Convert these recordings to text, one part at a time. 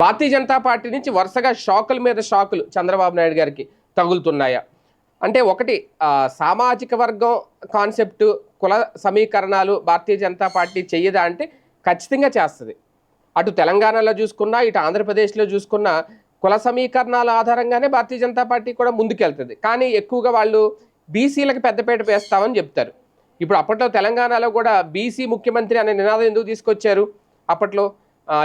Bharatiya Janata party నుంచి వరుసగా షాకుల మీద షాకులు చంద్రబాబు నాయుడు గారికి తగులుతున్నాయా? అంటే ఒకటి సామాజిక వర్గం కాన్సెప్ట్ కుల సమీకరణాలు భారతీయ జనతా పార్టీ చెయ్యదా అంటే ఖచ్చితంగా చేస్తుంది. అటు తెలంగాణలో చూసుకున్నా ఇటు ఆంధ్రప్రదేశ్లో చూసుకున్నా కుల సమీకరణాల ఆధారంగానే భారతీయ జనతా పార్టీ కూడా ముందుకెళ్తుంది. కానీ ఎక్కువగా వాళ్ళు బీసీలకు పెద్దపీట వేస్తామని చెప్తారు. ఇప్పుడు అప్పట్లో తెలంగాణలో కూడా బీసీ ముఖ్యమంత్రి అనే నినాదం ఎందుకు తీసుకొచ్చారు? అప్పట్లో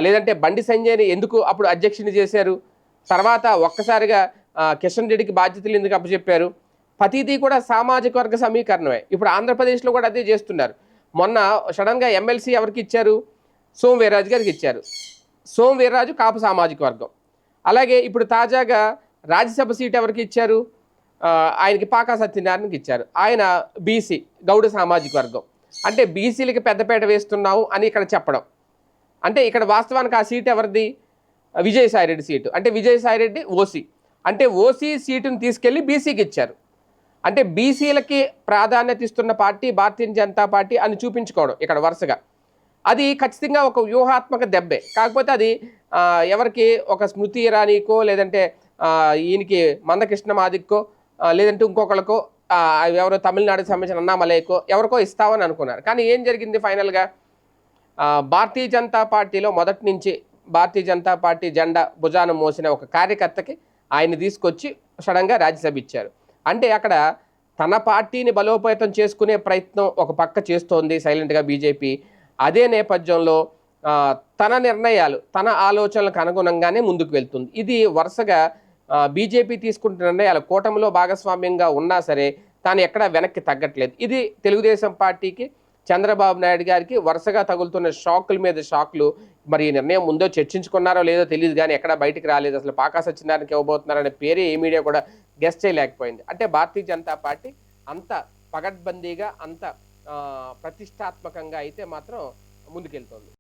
లేదంటే బండి సంజయ్ని ఎందుకు అప్పుడు అధ్యక్షుని చేశారు? తర్వాత ఒక్కసారిగా కిషన్ రెడ్డికి బాధ్యతలు ఎందుకు అప్పచెప్పారు? ప్రతిదీ కూడా సామాజిక వర్గ సమీకరణమే. ఇప్పుడు ఆంధ్రప్రదేశ్లో కూడా అదే చేస్తున్నారు. మొన్న సడన్గా ఎమ్మెల్సీ ఎవరికి ఇచ్చారు? సోమ్ వీర్రాజు గారికి ఇచ్చారు. సోమ్ వీర్రాజు కాపు సామాజిక వర్గం. అలాగే ఇప్పుడు తాజాగా రాజ్యసభ సీట్ ఎవరికి ఇచ్చారు? ఆయనకి పాకా సత్యనారాయణకి ఇచ్చారు. ఆయన బీసీ గౌడ సామాజిక వర్గం. అంటే బీసీలకి పెద్దపేట వేస్తున్నావు అని ఇక్కడ చెప్పడం. అంటే ఇక్కడ వాస్తవానికి ఆ సీట్ ఎవరిది? విజయసాయిరెడ్డి సీటు. అంటే విజయసాయిరెడ్డి ఓసీ. అంటే ఓసీ సీటుని తీసుకెళ్ళి బీసీకి ఇచ్చారు. అంటే బీసీలకి ప్రాధాన్యత ఇస్తున్న పార్టీ భారతీయ జనతా పార్టీ అని చూపించుకోవడం ఇక్కడ వరుసగా. అది ఖచ్చితంగా ఒక వ్యూహాత్మక దెబ్బే. కాకపోతే అది ఎవరికి ఒక స్మృతి ఇరానీకో లేదంటే ఈయనకి మందకృష్ణ మాదిక్కో లేదంటే ఇంకొకరికో ఎవరో తమిళనాడుకి సంబంధించిన అన్నామలైకో ఎవరికో ఇస్తామని అనుకున్నారు. కానీ ఏం జరిగింది ఫైనల్గా? భారతీయ జనతా పార్టీలో మొదటి నుంచి భారతీయ జనతా పార్టీ జెండా భుజాన మోసిన ఒక కార్యకర్తకి ఆయన తీసుకొచ్చి సడన్గా రాజ్యసభ ఇచ్చారు. అంటే అక్కడ తన పార్టీని బలోపేతం చేసుకునే ప్రయత్నం ఒక పక్క చేస్తోంది సైలెంట్గా బీజేపీ. అదే నేపథ్యంలో తన నిర్ణయాలు తన ఆలోచనలకు అనుగుణంగానే ముందుకు వెళ్తుంది. ఇది వరుసగా బీజేపీ తీసుకుంటున్న నిర్ణయాలు కూటమిలో భాగస్వామ్యంగా ఉన్నా సరే తాను ఎక్కడా వెనక్కి తగ్గట్లేదు. ఇది తెలుగుదేశం పార్టీకి చంద్రబాబు నాయుడు గారికి వరుసగా తగులుతున్న షాకుల మీద షాక్లు మరి ఈ నిర్ణయం ముందో చర్చించుకున్నారో లేదో తెలియదు కానీ ఎక్కడ బయటికి రాలేదు. అసలు పాకా సత్యనారాయణకి ఇవ్వబోతున్నారనే పేరే ఏ మీడియా కూడా గెస్ట్ చేయలేకపోయింది. అంటే భారతీయ జనతా పార్టీ అంత పగడ్బందీగా అంత ప్రతిష్టాత్మకంగా అయితే మాత్రం ముందుకెళ్తోంది.